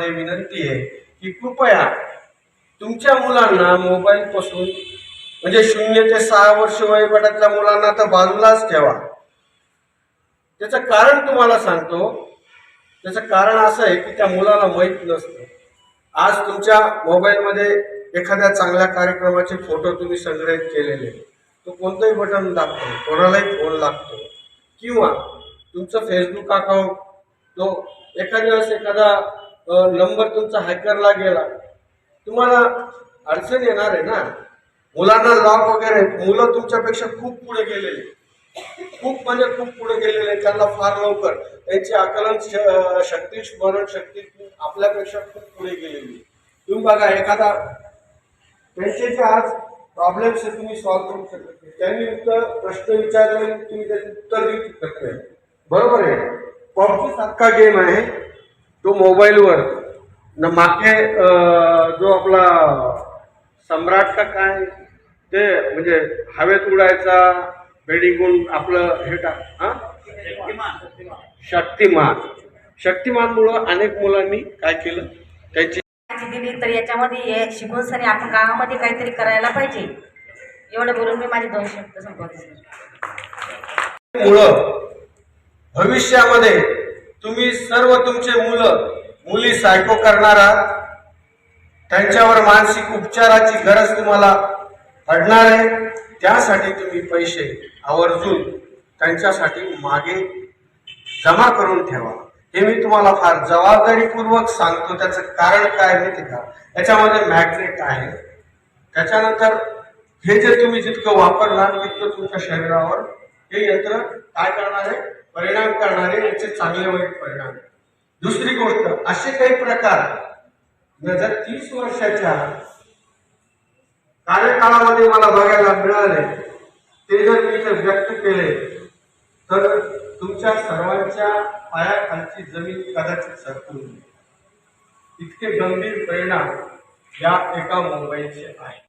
विनंती आहे की कृपया तुमच्या मुलांना मोबाईलपासून म्हणजे शून्य ते सहा वर्ष वयोगटातल्या मुलांना तर बाजूलाच ठेवा. त्याचं कारण तुम्हाला सांगतो. त्याचं कारण असं आहे की त्या मुलाला माहीत नसतं. आज तुमच्या मोबाईलमध्ये एखाद्या चांगल्या कार्यक्रमाचे फोटो तुम्ही संग्रहित केलेले तो कोणतंही बटन दाबतो कोणालाही फोन लागतो. किंवा तुमचं फेसबुक अकाउंट तो एखाद्या वेळेस एखादा नंबर तुमचा हॅकरला गेला. तुम्हाला अडचण येणार आहे ना? मुलांना लॉक वगैरे मुलं तुमच्यापेक्षा खूप पुढे गेलेले. खूप म्हणजे खूप पुढे गेलेले त्यांना फार लवकर. त्यांची आकलन श- शक्ती स्मरण शक्ती आपल्यापेक्षा खूप पुढे गेलेली. तुम्ही बघा एखादा त्यांचे जे आज प्रॉब्लेम्स आहे तुम्ही सॉल्व्ह करू शकत नाही. त्यांनी उत्तर प्रश्न विचारले तुम्ही त्याचे उत्तर देऊ शकत नाही. बरोबर आहे? पबजी सारखा गेम आहे. तो मोबाईलवर. न मागे जो आपला सम्राट का काय ते म्हणजे हवेत उडायचा बेडिंगून आपलं हे टाक हा? शक्तिमान. शक्तिमानमुळं अनेक मुलांनी काय केलं? त्यांची दिली तर याच्यामध्ये हे शिकून सनी आपण गावामध्ये काहीतरी करायला पाहिजे. एवढं बोलून मी माझे दोन शब्द संपवते. मुलं भविष्यामध्ये तुम्ही सर्व तुमचे मुलं मुली सायको करणार आहात त्यांच्यावर मानसिक उपचाराची गरज तुम्हाला पडणार आहे त्यासाठी तुम्ही पैसे आवर्जून त्यांच्यासाठी मागे जमा करून ठेवा. हे मी तुम्हाला फार जबाबदारीपूर्वक सांगतो. त्याचं कारण काय माहिती का? याच्यामध्ये मॅग्नेट आहे. त्याच्यानंतर हे जे तुम्ही जितकं वापरणार तितकं तुमच्या शरीरावर हे यंत्र काय करणार आहे? परिणाम करणारे याचे चांगले वाईट परिणाम. दुसरी गोष्ट असे काही प्रकार न जर तीस वर्षाच्या कार्यकाळामध्ये मला बघायला मिळाले. ते जर मी जर व्यक्त केले तर तुमच्या सर्वांच्या पायाखालची जमीन कदाचित सरकून इतके गंभीर परिणाम या एका मोबाईलचे आहे